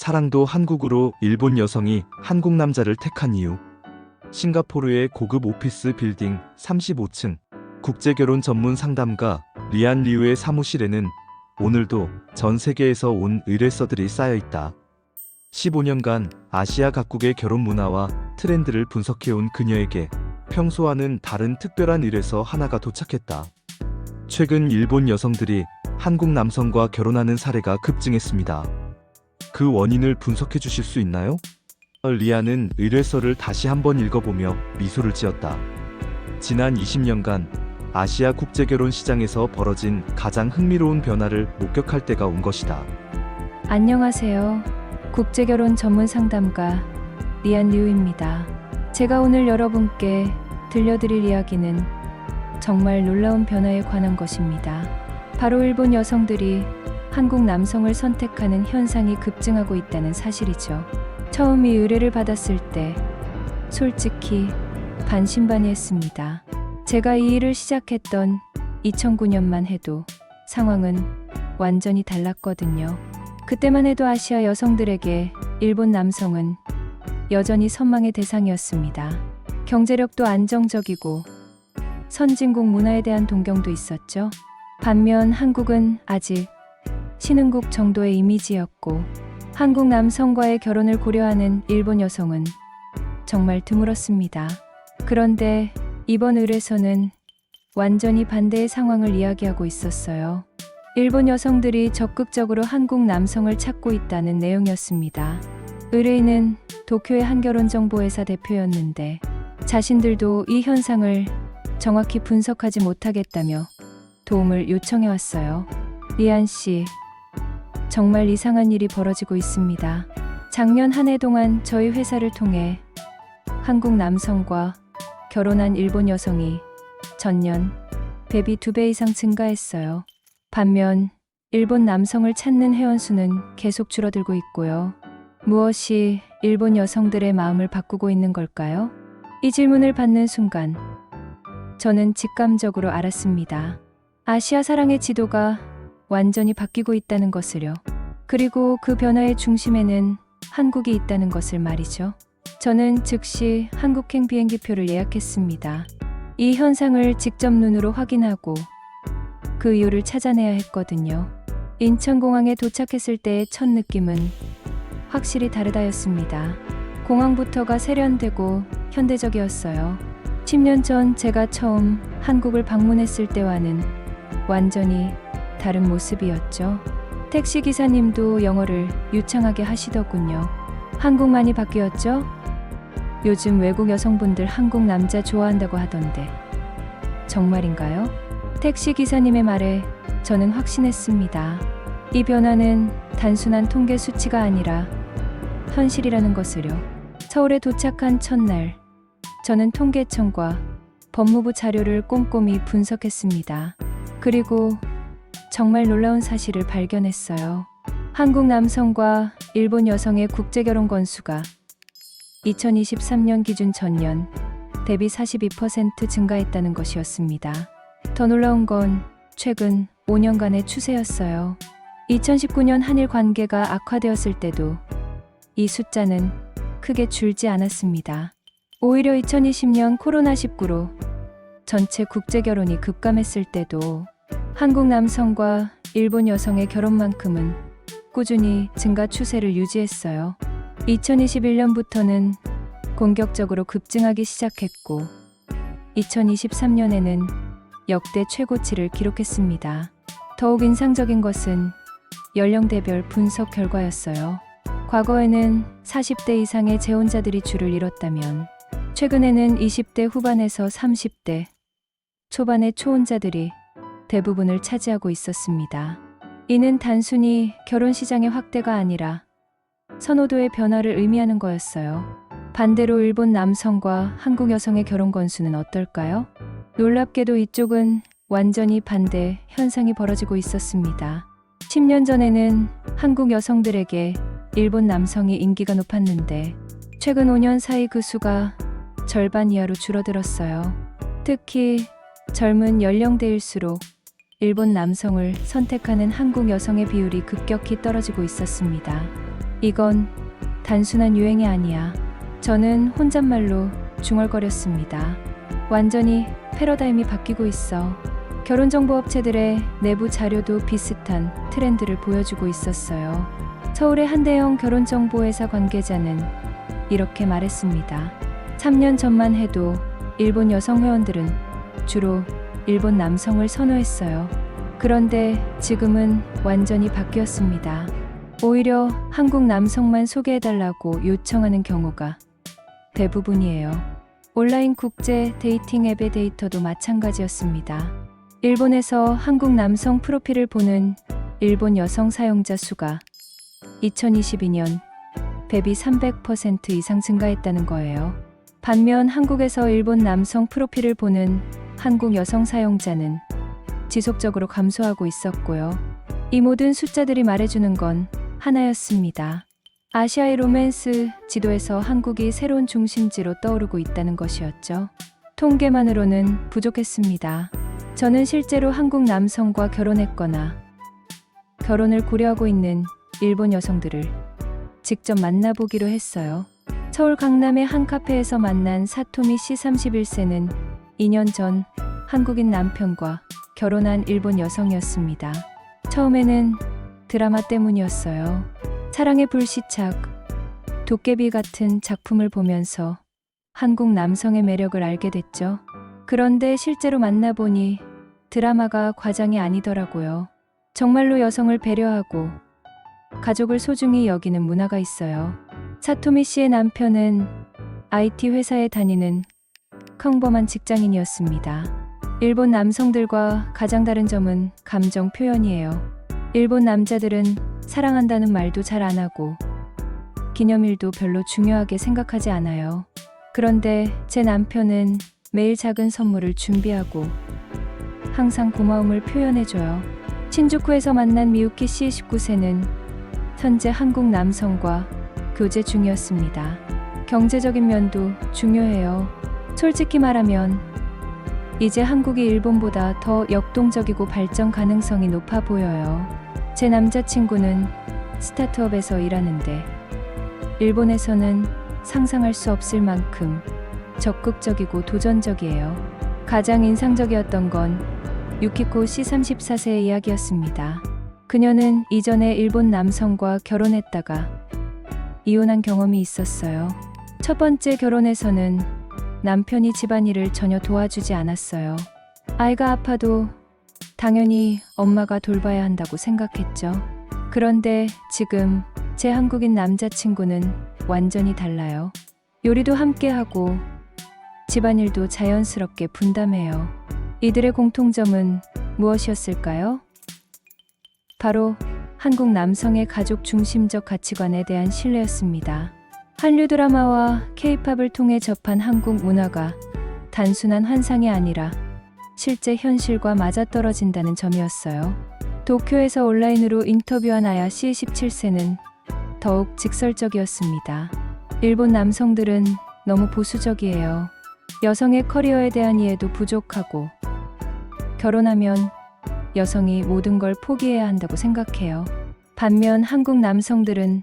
사랑도 한국으로 일본 여성이 한국 남자를 택한 이유. 싱가포르의 고급 오피스 빌딩 35층 국제결혼 전문 상담가 리안 리우의 사무실에는 오늘도 전 세계에서 온 의뢰서들이 쌓여 있다. 15년간 아시아 각국의 결혼 문화와 트렌드를 분석해온 그녀에게 평소와는 다른 특별한 의뢰서 하나가 도착했다. 최근 일본 여성들이 한국 남성과 결혼하는 사례가 급증했습니다. 그 원인을 분석해 주실 수 있나요? 리아는 의뢰서를 다시 한번 읽어보며 미소를 지었다. 지난 20년간 아시아 국제결혼 시장에서 벌어진 가장 흥미로운 변화를 목격할 때가 온 것이다. 안녕하세요. 국제결혼 전문 상담가 리안 류입니다. 제가 오늘 여러분께 들려드릴 이야기는 정말 놀라운 변화에 관한 것입니다. 바로 일본 여성들이 한국 남성을 선택하는 현상이 급증하고 있다는 사실이죠. 처음 이 의뢰를 받았을 때 솔직히 반신반의했습니다. 제가 이 일을 시작했던 2009년만 해도 상황은 완전히 달랐거든요. 그때만 해도 아시아 여성들에게 일본 남성은 여전히 선망의 대상이었습니다. 경제력도 안정적이고 선진국 문화에 대한 동경도 있었죠. 반면 한국은 아직 신흥국 정도의 이미지였고 한국 남성과의 결혼을 고려하는 일본 여성은 정말 드물었습니다. 그런데 이번 의뢰서는 완전히 반대의 상황을 이야기하고 있었어요. 일본 여성들이 적극적으로 한국 남성을 찾고 있다는 내용이었습니다. 의뢰인은 도쿄의 한 결혼정보회사 대표였는데 자신들도 이 현상을 정확히 분석하지 못하겠다며 도움을 요청해 왔어요. 리안 씨, 정말 이상한 일이 벌어지고 있습니다. 작년 한 해 동안 저희 회사를 통해 한국 남성과 결혼한 일본 여성이 전년 대비 두배 이상 증가했어요. 반면 일본 남성을 찾는 회원수는 계속 줄어들고 있고요. 무엇이 일본 여성들의 마음을 바꾸고 있는 걸까요? 이 질문을 받는 순간 저는 직감적으로 알았습니다. 아시아 사랑의 지도가 완전히 바뀌고 있다는 것을요. 그리고 그 변화의 중심에는 한국이 있다는 것을 말이죠. 저는 즉시 한국행 비행기표를 예약했습니다. 이 현상을 직접 눈으로 확인하고 그 이유를 찾아내야 했거든요. 인천공항에 도착했을 때의 첫 느낌은 확실히 다르다였습니다. 공항부터가 세련되고 현대적이었어요. 10년 전 제가 처음 한국을 방문했을 때와는 완전히 다른 모습이었죠. 택시 기사님도 영어를 유창하게 하시더군요. 한국만이 바뀌었죠? 요즘 외국 여성분들 한국 남자 좋아한다고 하던데. 정말인가요? 택시 기사님의 말에 저는 확신했습니다. 이 변화는 단순한 통계 수치가 아니라 현실이라는 것을요. 서울에 도착한 첫날, 저는 통계청과 법무부 자료를 꼼꼼히 분석했습니다. 그리고 정말 놀라운 사실을 발견했어요. 한국 남성과 일본 여성의 국제 결혼 건수가 2023년 기준 전년 대비 42% 증가했다는 것이었습니다. 더 놀라운 건 최근 5년간의 추세였어요. 2019년 한일 관계가 악화되었을 때도 이 숫자는 크게 줄지 않았습니다. 오히려 2020년 코로나19로 전체 국제 결혼이 급감했을 때도 한국 남성과 일본 여성의 결혼만큼은 꾸준히 증가 추세를 유지했어요. 2021년부터는 공격적으로 급증하기 시작했고 2023년에는 역대 최고치를 기록했습니다. 더욱 인상적인 것은 연령대별 분석 결과였어요. 과거에는 40대 이상의 재혼자들이 줄을 이뤘다면 최근에는 20대 후반에서 30대 초반의 초혼자들이 대부분을 차지하고 있었습니다. 이는 단순히 결혼 시장의 확대가 아니라 선호도의 변화를 의미하는 거였어요. 반대로 일본 남성과 한국 여성의 결혼 건수는 어떨까요? 놀랍게도 이쪽은 완전히 반대 현상이 벌어지고 있었습니다. 10년 전에는 한국 여성들에게 일본 남성이 인기가 높았는데 최근 5년 사이 그 수가 절반 이하로 줄어들었어요. 특히 젊은 연령대일수록 일본 남성을 선택하는 한국 여성의 비율이 급격히 떨어지고 있었습니다. 이건 단순한 유행이 아니야. 저는 혼잣말로 중얼거렸습니다. 완전히 패러다임이 바뀌고 있어. 결혼정보업체들의 내부 자료도 비슷한 트렌드를 보여주고 있었어요. 서울의 한 대형 결혼정보회사 관계자는 이렇게 말했습니다. 3년 전만 해도 일본 여성 회원들은 주로 일본 남성을 선호했어요. 그런데 지금은 완전히 바뀌었습니다. 오히려 한국 남성만 소개해달라고 요청하는 경우가 대부분이에요. 온라인 국제 데이팅 앱의 데이터도 마찬가지였습니다. 일본에서 한국 남성 프로필을 보는 일본 여성 사용자 수가 2022년 대비 300% 이상 증가했다는 거예요. 반면 한국에서 일본 남성 프로필을 보는 한국 여성 사용자는 지속적으로 감소하고 있었고요. 이 모든 숫자들이 말해주는 건 하나였습니다. 아시아의 로맨스 지도에서 한국이 새로운 중심지로 떠오르고 있다는 것이었죠. 통계만으로는 부족했습니다. 저는 실제로 한국 남성과 결혼했거나 결혼을 고려하고 있는 일본 여성들을 직접 만나보기로 했어요. 서울 강남의 한 카페에서 만난 사토미 씨 31세는 2년 전 한국인 남편과 결혼한 일본 여성이었습니다. 처음에는 드라마 때문이었어요. 사랑의 불시착, 도깨비 같은 작품을 보면서 한국 남성의 매력을 알게 됐죠. 그런데 실제로 만나보니 드라마가 과장이 아니더라고요. 정말로 여성을 배려하고 가족을 소중히 여기는 문화가 있어요. 사토미 씨의 남편은 IT 회사에 다니는 평범한 직장인이었습니다. 일본 남성들과 가장 다른 점은 감정 표현이에요. 일본 남자들은 사랑한다는 말도 잘 안 하고 기념일도 별로 중요하게 생각하지 않아요. 그런데 제 남편은 매일 작은 선물을 준비하고 항상 고마움을 표현해줘요. 신주쿠에서 만난 미유키 씨 19세는 현재 한국 남성과 교제 중이었습니다. 경제적인 면도 중요해요. 솔직히 말하면 이제 한국이 일본보다 더 역동적이고 발전 가능성이 높아 보여요. 제 남자친구는 스타트업에서 일하는데 일본에서는 상상할 수 없을 만큼 적극적이고 도전적이에요. 가장 인상적이었던 건 유키코 씨 34세의 이야기였습니다. 그녀는 이전에 일본 남성과 결혼했다가 이혼한 경험이 있었어요. 첫 번째 결혼에서는 남편이 집안일을 전혀 도와주지 않았어요. 아이가 아파도 당연히 엄마가 돌봐야 한다고 생각했죠. 그런데 지금 제 한국인 남자친구는 완전히 달라요. 요리도 함께 하고 집안일도 자연스럽게 분담해요. 이들의 공통점은 무엇이었을까요? 바로 한국 남성의 가족 중심적 가치관에 대한 신뢰였습니다. 한류 드라마와 케이팝을 통해 접한 한국 문화가 단순한 환상이 아니라 실제 현실과 맞아떨어진다는 점이었어요. 도쿄에서 온라인으로 인터뷰한 아야 씨 17세는 더욱 직설적이었습니다. 일본 남성들은 너무 보수적이에요. 여성의 커리어에 대한 이해도 부족하고 결혼하면 여성이 모든 걸 포기해야 한다고 생각해요. 반면 한국 남성들은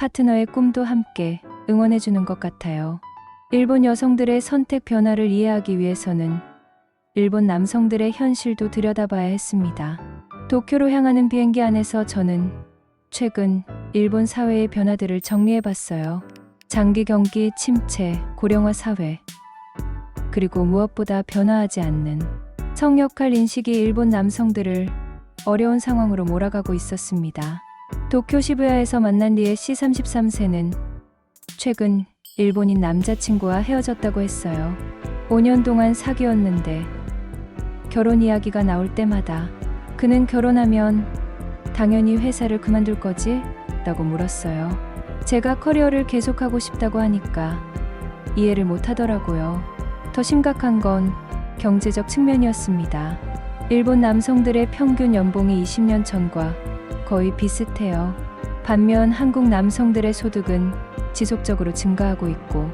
파트너의 꿈도 함께 응원해 주는 것 같아요. 일본 여성들의 선택 변화를 이해하기 위해서는 일본 남성들의 현실도 들여다봐야 했습니다. 도쿄로 향하는 비행기 안에서 저는 최근 일본 사회의 변화들을 정리해 봤어요. 장기 경기, 침체, 고령화 사회, 그리고 무엇보다 변화하지 않는 성역할 인식이 일본 남성들을 어려운 상황으로 몰아가고 있었습니다. 도쿄 시부야에서 만난 리의 C33세는 최근 일본인 남자친구와 헤어졌다고 했어요. 5년 동안 사귀었는데 결혼 이야기가 나올 때마다 그는 결혼하면 당연히 회사를 그만둘 거지? 라고 물었어요. 제가 커리어를 계속하고 싶다고 하니까 이해를 못 하더라고요. 더 심각한 건 경제적 측면이었습니다. 일본 남성들의 평균 연봉이 20년 전과 거의 비슷해요. 반면 한국 남성들의 소득은 지속적으로 증가하고 있고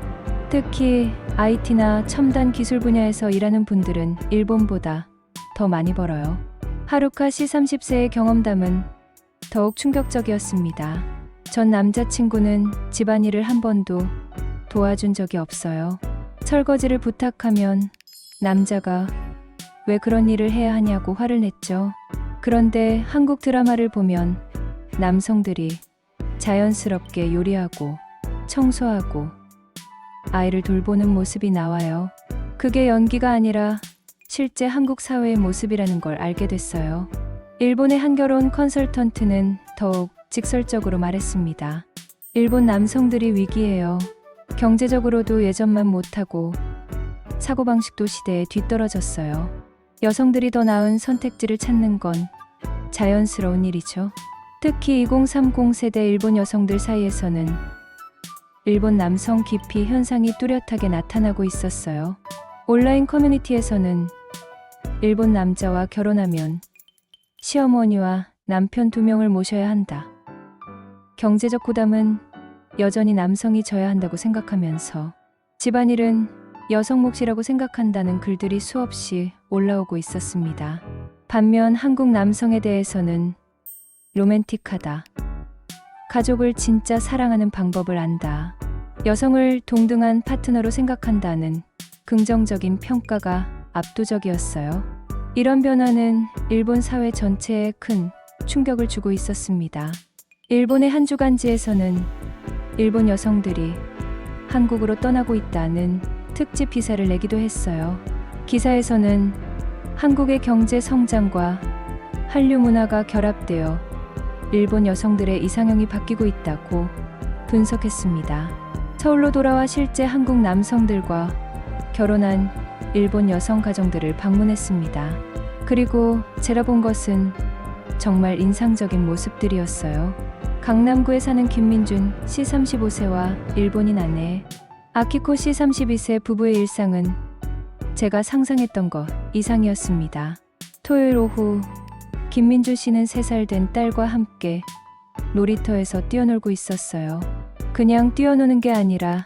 특히 IT나 첨단 기술 분야에서 일하는 분들은 일본보다 더 많이 벌어요. 하루카 씨 30세의 경험담은 더욱 충격적이었습니다. 전 남자친구는 집안일을 한 번도 도와준 적이 없어요. 설거지를 부탁하면 남자가 왜 그런 일을 해야 하냐고 화를 냈죠. 그런데 한국 드라마를 보면 남성들이 자연스럽게 요리하고 청소하고 아이를 돌보는 모습이 나와요. 그게 연기가 아니라 실제 한국 사회의 모습이라는 걸 알게 됐어요. 일본의 한결혼 컨설턴트는 더욱 직설적으로 말했습니다. 일본 남성들이 위기예요. 경제적으로도 예전만 못하고 사고방식도 시대에 뒤떨어졌어요. 여성들이 더 나은 선택지를 찾는 건 자연스러운 일이죠. 특히 2030 세대 일본 여성들 사이에서는 일본 남성 기피 현상이 뚜렷하게 나타나고 있었어요. 온라인 커뮤니티에서는 일본 남자와 결혼하면 시어머니와 남편 두 명을 모셔야 한다. 경제적 부담은 여전히 남성이 져야 한다고 생각하면서 집안일은 여성 몫이라고 생각한다는 글들이 수없이 올라오고 있었습니다. 반면 한국 남성에 대해서는 로맨틱하다. 가족을 진짜 사랑하는 방법을 안다. 여성을 동등한 파트너로 생각한다는 긍정적인 평가가 압도적이었어요. 이런 변화는 일본 사회 전체에 큰 충격을 주고 있었습니다. 일본의 한 주간지에서는 일본 여성들이 한국으로 떠나고 있다는 특집 기사를 내기도 했어요. 기사에서는 한국의 경제 성장과 한류 문화가 결합되어 일본 여성들의 이상형이 바뀌고 있다고 분석했습니다. 서울로 돌아와 실제 한국 남성들과 결혼한 일본 여성 가정들을 방문했습니다. 그리고 제가 본 것은 정말 인상적인 모습들이었어요. 강남구에 사는 김민준 씨 35세와 일본인 아내 아키코 씨 32세 부부의 일상은 제가 상상했던 것 이상이었습니다. 토요일 오후 김민주 씨는 3살 된 딸과 함께 놀이터에서 뛰어놀고 있었어요. 그냥 뛰어노는 게 아니라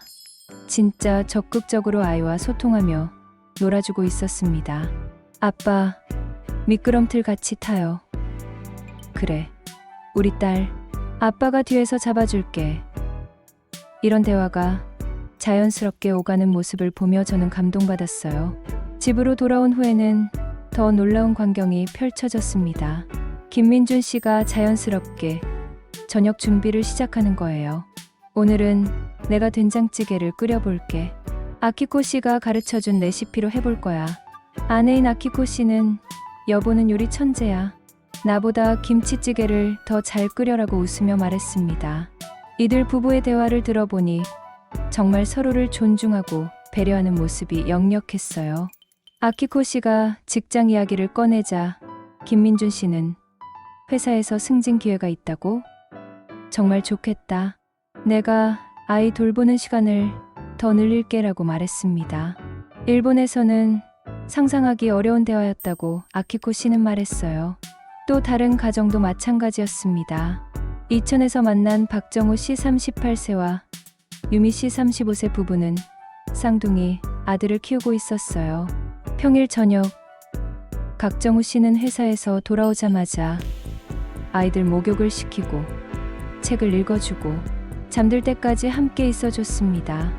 진짜 적극적으로 아이와 소통하며 놀아주고 있었습니다. 아빠, 미끄럼틀 같이 타요. 그래, 우리 딸, 아빠가 뒤에서 잡아줄게. 이런 대화가 자연스럽게 오가는 모습을 보며 저는 감동받았어요. 집으로 돌아온 후에는 더 놀라운 광경이 펼쳐졌습니다. 김민준 씨가 자연스럽게 저녁 준비를 시작하는 거예요. 오늘은 내가 된장찌개를 끓여볼게. 아키코 씨가 가르쳐준 레시피로 해볼 거야. 아내인 아키코 씨는 여보는 요리 천재야. 나보다 김치찌개를 더 잘 끓여라고 웃으며 말했습니다. 이들 부부의 대화를 들어보니 정말 서로를 존중하고 배려하는 모습이 역력했어요. 아키코 씨가 직장 이야기를 꺼내자 김민준 씨는 회사에서 승진 기회가 있다고? 정말 좋겠다. 내가 아이 돌보는 시간을 더 늘릴게라고 말했습니다. 일본에서는 상상하기 어려운 대화였다고 아키코 씨는 말했어요. 또 다른 가정도 마찬가지였습니다. 이천에서 만난 박정우 씨 38세와 유미 씨 35세 부부는 쌍둥이 아들을 키우고 있었어요. 평일 저녁 각정우 씨는 회사에서 돌아오자마자 아이들 목욕을 시키고 책을 읽어주고 잠들 때까지 함께 있어줬습니다.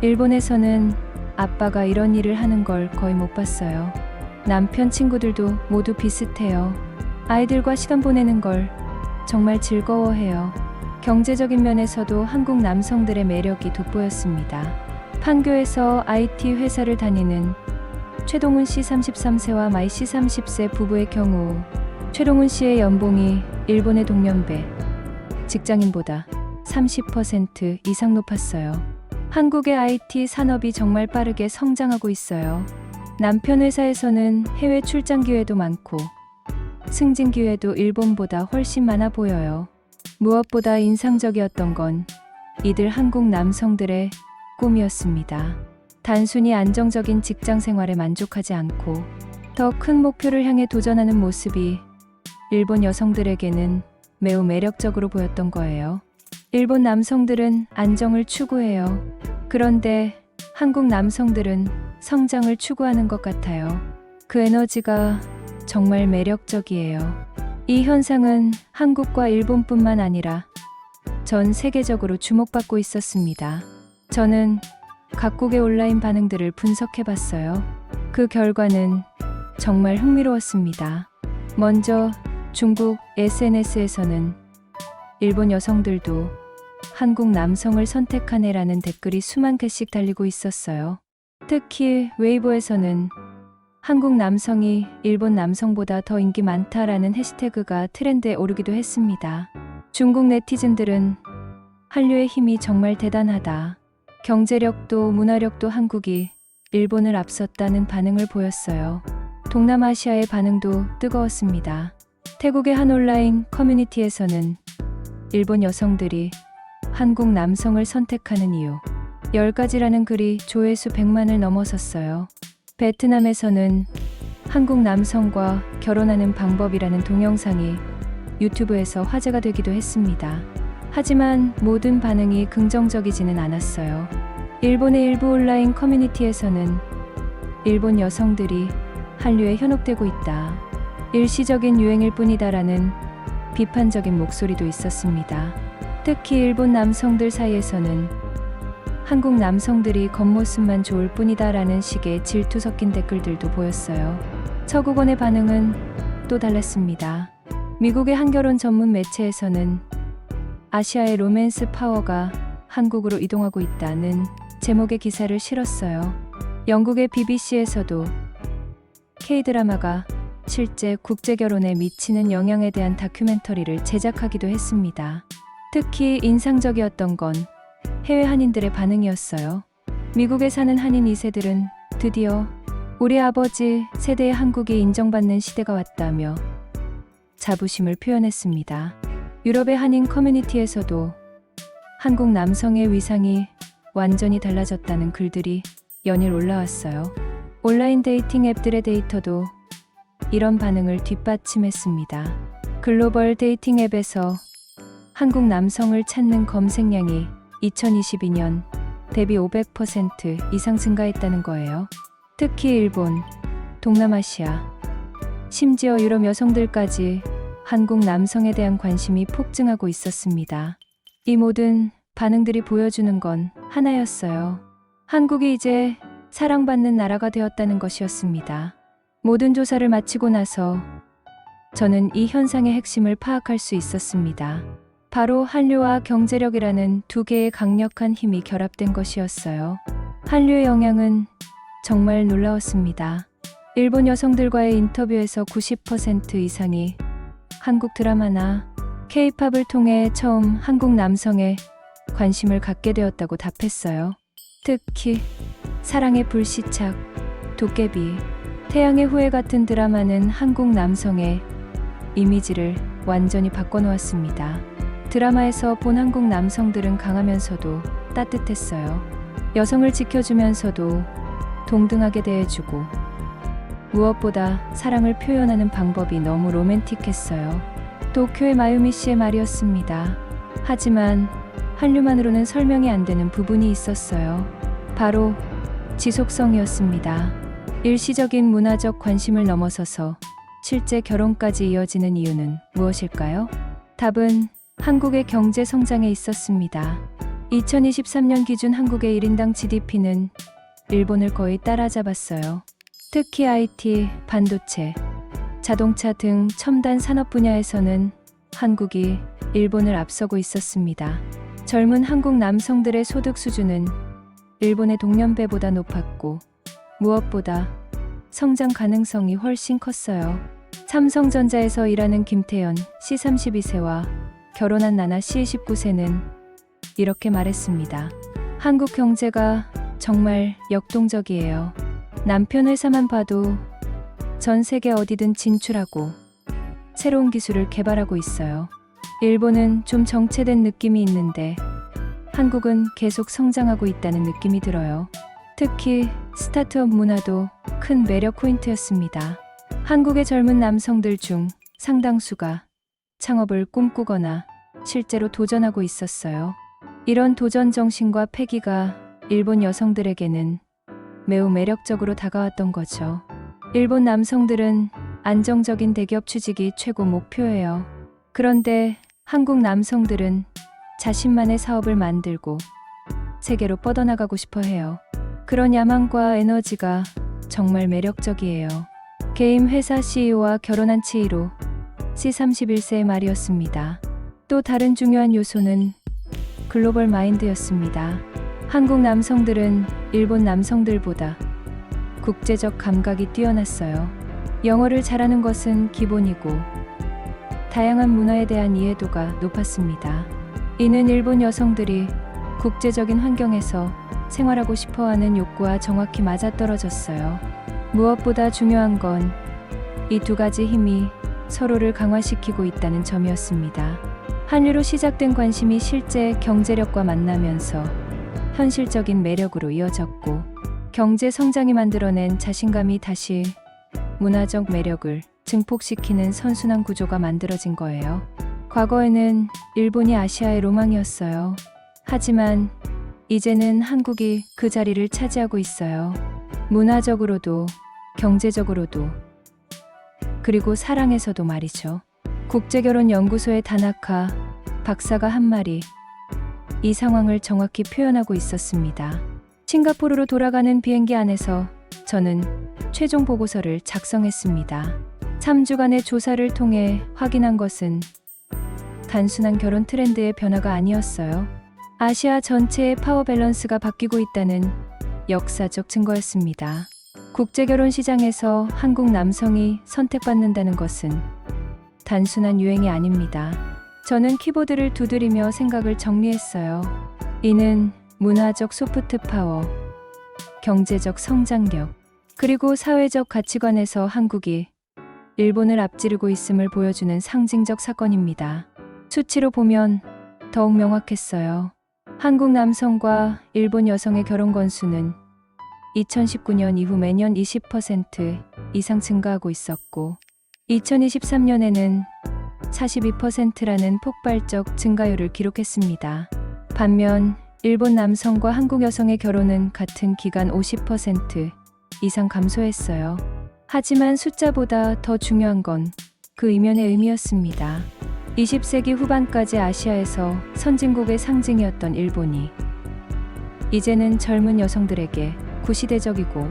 일본에서는 아빠가 이런 일을 하는 걸 거의 못 봤어요. 남편 친구들도 모두 비슷해요. 아이들과 시간 보내는 걸 정말 즐거워해요. 경제적인 면에서도 한국 남성들의 매력이 돋보였습니다. 판교에서 IT 회사를 다니는 최동훈 씨 33세와 마이 씨 30세 부부의 경우 최동훈 씨의 연봉이 일본의 동년배 직장인보다 30% 이상 높았어요. 한국의 IT 산업이 정말 빠르게 성장하고 있어요. 남편 회사에서는 해외 출장 기회도 많고 승진 기회도 일본보다 훨씬 많아 보여요. 무엇보다 인상적이었던 건 이들 한국 남성들의 꿈이었습니다. 단순히 안정적인 직장 생활에 만족하지 않고 더 큰 목표를 향해 도전하는 모습이 일본 여성들에게는 매우 매력적으로 보였던 거예요. 일본 남성들은 안정을 추구해요. 그런데 한국 남성들은 성장을 추구하는 것 같아요. 그 에너지가 정말 매력적이에요. 이 현상은 한국과 일본뿐만 아니라 전 세계적으로 주목받고 있었습니다. 저는 각국의 온라인 반응들을 분석해 봤어요. 그 결과는 정말 흥미로웠습니다. 먼저 중국 SNS에서는 일본 여성들도 한국 남성을 선택하네라는 댓글이 수만 개씩 달리고 있었어요. 특히 웨이보에서는 한국 남성이 일본 남성보다 더 인기 많다라는 해시태그가 트렌드에 오르기도 했습니다. 중국 네티즌들은 한류의 힘이 정말 대단하다. 경제력도 문화력도 한국이 일본을 앞섰다는 반응을 보였어요. 동남아시아의 반응도 뜨거웠습니다. 태국의 한 온라인 커뮤니티에서는 일본 여성들이 한국 남성을 선택하는 이유 10가지라는 글이 조회수 100만을 넘어섰어요. 베트남에서는 한국 남성과 결혼하는 방법이라는 동영상이 유튜브에서 화제가 되기도 했습니다. 하지만 모든 반응이 긍정적이지는 않았어요. 일본의 일부 온라인 커뮤니티에서는 일본 여성들이 한류에 현혹되고 있다. 일시적인 유행일 뿐이다라는 비판적인 목소리도 있었습니다. 특히 일본 남성들 사이에서는 한국 남성들이 겉모습만 좋을 뿐이다라는 식의 질투 섞인 댓글들도 보였어요. 서구권의 반응은 또 달랐습니다. 미국의 한결혼 전문 매체에서는 아시아의 로맨스 파워가 한국으로 이동하고 있다는 제목의 기사를 실었어요. 영국의 BBC에서도 K-드라마가 실제 국제 결혼에 미치는 영향에 대한 다큐멘터리를 제작하기도 했습니다. 특히 인상적이었던 건 해외 한인들의 반응이었어요. 미국에 사는 한인 2세들은 드디어 우리 아버지 세대의 한국이 인정받는 시대가 왔다며 자부심을 표현했습니다. 유럽의 한인 커뮤니티에서도 한국 남성의 위상이 완전히 달라졌다는 글들이 연일 올라왔어요. 온라인 데이팅 앱들의 데이터도 이런 반응을 뒷받침했습니다. 글로벌 데이팅 앱에서 한국 남성을 찾는 검색량이 2022년 대비 500% 이상 증가했다는 거예요. 특히 일본, 동남아시아, 심지어 유럽 여성들까지 한국 남성에 대한 관심이 폭증하고 있었습니다. 이 모든 반응들이 보여주는 건 하나였어요. 한국이 이제 사랑받는 나라가 되었다는 것이었습니다. 모든 조사를 마치고 나서 저는 이 현상의 핵심을 파악할 수 있었습니다. 바로 한류와 경제력이라는 두 개의 강력한 힘이 결합된 것이었어요. 한류의 영향은 정말 놀라웠습니다. 일본 여성들과의 인터뷰에서 90% 이상이 한국 드라마나 케이팝을 통해 처음 한국 남성에 관심을 갖게 되었다고 답했어요. 특히 사랑의 불시착, 도깨비, 태양의 후예 같은 드라마는 한국 남성의 이미지를 완전히 바꿔놓았습니다. 드라마에서 본 한국 남성들은 강하면서도 따뜻했어요. 여성을 지켜주면서도 동등하게 대해주고 무엇보다 사랑을 표현하는 방법이 너무 로맨틱했어요. 도쿄의 마유미 씨의 말이었습니다. 하지만 한류만으로는 설명이 안 되는 부분이 있었어요. 바로 지속성이었습니다. 일시적인 문화적 관심을 넘어서서 실제 결혼까지 이어지는 이유는 무엇일까요? 답은 한국의 경제 성장에 있었습니다. 2023년 기준 한국의 1인당 GDP는 일본을 거의 따라잡았어요. 특히 IT, 반도체, 자동차 등 첨단 산업 분야에서는 한국이 일본을 앞서고 있었습니다. 젊은 한국 남성들의 소득 수준은 일본의 동년배보다 높았고 무엇보다 성장 가능성이 훨씬 컸어요. 삼성전자에서 일하는 김태연 씨 32세와 결혼한 나나 씨 19세는 이렇게 말했습니다. 한국 경제가 정말 역동적이에요. 남편 회사만 봐도 전 세계 어디든 진출하고 새로운 기술을 개발하고 있어요. 일본은 좀 정체된 느낌이 있는데 한국은 계속 성장하고 있다는 느낌이 들어요. 특히 스타트업 문화도 큰 매력 포인트였습니다. 한국의 젊은 남성들 중 상당수가 창업을 꿈꾸거나 실제로 도전하고 있었어요. 이런 도전 정신과 패기가 일본 여성들에게는 매우 매력적으로 다가왔던 거죠. 일본 남성들은 안정적인 대기업 취직이 최고 목표예요. 그런데 한국 남성들은 자신만의 사업을 만들고 세계로 뻗어나가고 싶어 해요. 그런 야망과 에너지가 정말 매력적이에요. 게임 회사 CEO와 결혼한 치이로 C31세의 말이었습니다. 또 다른 중요한 요소는 글로벌 마인드였습니다. 한국 남성들은 일본 남성들보다 국제적 감각이 뛰어났어요. 영어를 잘하는 것은 기본이고 다양한 문화에 대한 이해도가 높았습니다. 이는 일본 여성들이 국제적인 환경에서 생활하고 싶어 하는 욕구와 정확히 맞아떨어졌어요. 무엇보다 중요한 건 이 두 가지 힘이 서로를 강화시키고 있다는 점이었습니다. 한류로 시작된 관심이 실제 경제력과 만나면서 현실적인 매력으로 이어졌고 경제 성장이 만들어낸 자신감이 다시 문화적 매력을 증폭시키는 선순환 구조가 만들어진 거예요. 과거에는 일본이 아시아의 로망이었어요. 하지만 이제는 한국이 그 자리를 차지하고 있어요. 문화적으로도 경제적으로도 그리고 사랑에서도 말이죠. 국제결혼연구소의 다나카 박사가 한 말이 이 상황을 정확히 표현하고 있었습니다. 싱가포르로 돌아가는 비행기 안에서 저는 최종 보고서를 작성했습니다. 3주간의 조사를 통해 확인한 것은 단순한 결혼 트렌드의 변화가 아니었어요. 아시아 전체의 파워 밸런스가 바뀌고 있다는 역사적 증거였습니다. 국제 결혼 시장에서 한국 남성이 선택받는다는 것은 단순한 유행이 아닙니다. 저는 키보드를 두드리며 생각을 정리했어요. 이는 문화적 소프트 파워, 경제적 성장력, 그리고 사회적 가치관에서 한국이 일본을 앞지르고 있음을 보여주는 상징적 사건입니다. 수치로 보면 더욱 명확했어요. 한국 남성과 일본 여성의 결혼 건수는 2019년 이후 매년 20% 이상 증가하고 있었고, 2023년에는 42%라는 폭발적 증가율을 기록했습니다. 반면 일본 남성과 한국 여성의 결혼은 같은 기간 50% 이상 감소했어요. 하지만 숫자보다 더 중요한 건 그 이면의 의미였습니다. 20세기 후반까지 아시아에서 선진국의 상징이었던 일본이 이제는 젊은 여성들에게 구시대적이고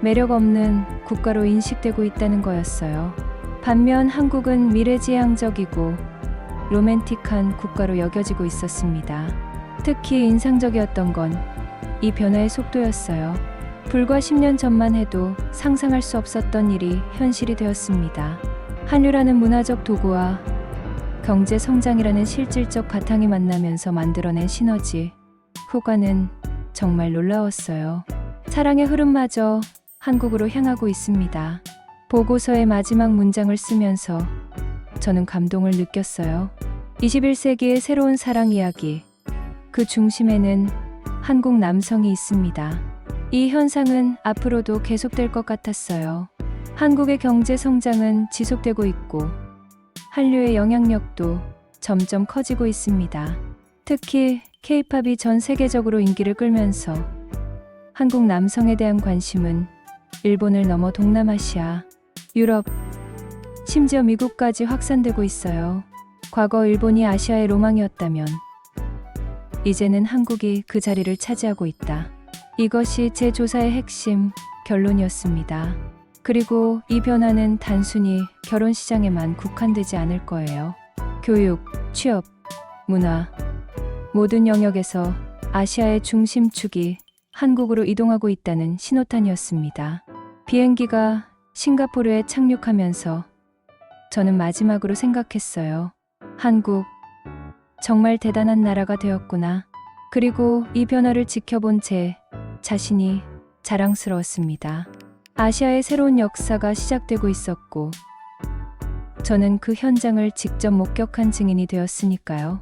매력 없는 국가로 인식되고 있다는 거였어요. 반면 한국은 미래지향적이고 로맨틱한 국가로 여겨지고 있었습니다. 특히 인상적이었던 건 이 변화의 속도였어요. 불과 10년 전만 해도 상상할 수 없었던 일이 현실이 되었습니다. 한류라는 문화적 도구와 경제 성장이라는 실질적 바탕이 만나면서 만들어낸 시너지. 효과는 정말 놀라웠어요. 사랑의 흐름마저 한국으로 향하고 있습니다. 보고서의 마지막 문장을 쓰면서 저는 감동을 느꼈어요. 21세기의 새로운 사랑 이야기. 그 중심에는 한국 남성이 있습니다. 이 현상은 앞으로도 계속될 것 같았어요. 한국의 경제 성장은 지속되고 있고 한류의 영향력도 점점 커지고 있습니다. 특히 K-팝이 전 세계적으로 인기를 끌면서 한국 남성에 대한 관심은 일본을 넘어 동남아시아, 유럽, 심지어 미국까지 확산되고 있어요. 과거 일본이 아시아의 로망이었다면 이제는 한국이 그 자리를 차지하고 있다. 이것이 제 조사의 핵심 결론이었습니다. 그리고 이 변화는 단순히 결혼 시장에만 국한되지 않을 거예요. 교육, 취업, 문화, 모든 영역에서 아시아의 중심축이 한국으로 이동하고 있다는 신호탄이었습니다. 비행기가 싱가포르에 착륙하면서 저는 마지막으로 생각했어요. 한국, 정말 대단한 나라가 되었구나. 그리고 이 변화를 지켜본 제 자신이 자랑스러웠습니다. 아시아의 새로운 역사가 시작되고 있었고, 저는 그 현장을 직접 목격한 증인이 되었으니까요.